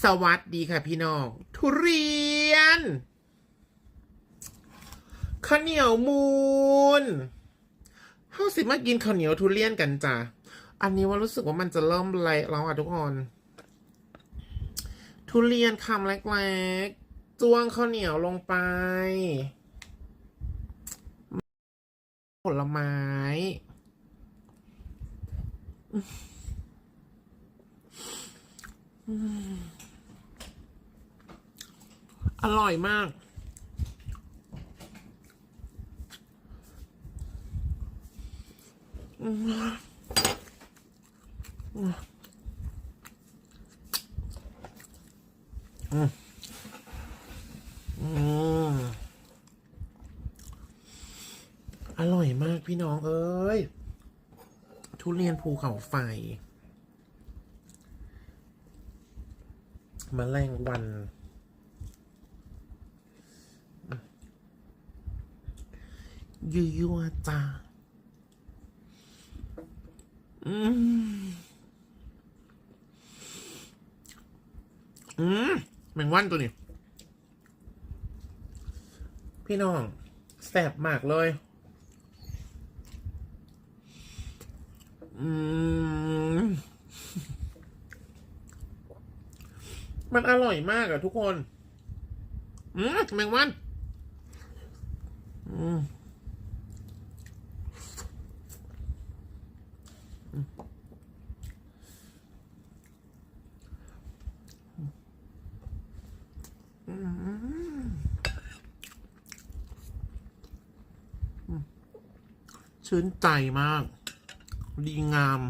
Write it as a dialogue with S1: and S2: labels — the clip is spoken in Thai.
S1: สวัสดีค่ะพี่น้อง ทุเรียนข้าวเหนียวมูนเฮาสิมากินข้าวเหนียวทุเรียนกันจ้ะ อันนี้ว่ารู้สึกว่ามันจะเริ่มเละแล้วอะทุกคน ทุเรียนคำเล็กๆจ้วงข้าวเหนียวลงไป ผลไม้ อร่อยมากอืมอร่อยมากพี่น้องเอ้ย ทุเรียนภูเขาไฟมแมลงวัน ยั่วยั่วจ้าอืมอืมแมงวันตัวนี้ พี่น้องแสบมากเลย อืม มันอร่อยมากอะทุกคน อืมแมงวัน อืม ชื่นใจมาก ดีงาม